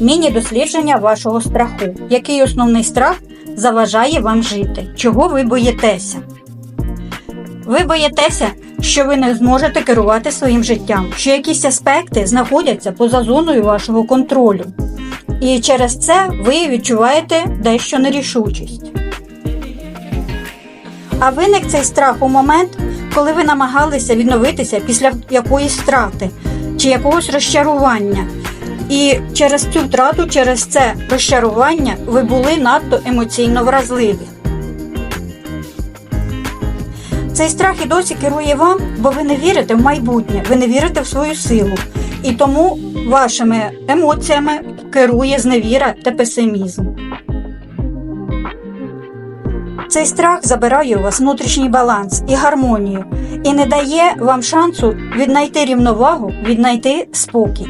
Міні-дослідження вашого страху. Який основний страх заважає вам жити? Чого ви боїтеся? Ви боїтеся, що ви не зможете керувати своїм життям, що якісь аспекти знаходяться поза зоною вашого контролю. І через це ви відчуваєте дещо нерішучість. А виник цей страх у момент, коли ви намагалися відновитися після якоїсь втрати чи якогось розчарування. І через цю втрату, через це розчарування ви були надто емоційно вразливі. Цей страх і досі керує вам, бо ви не вірите в майбутнє, ви не вірите в свою силу. І тому вашими емоціями керує зневіра та песимізм. Цей страх забирає у вас внутрішній баланс і гармонію і не дає вам шансу віднайти рівновагу, віднайти спокій.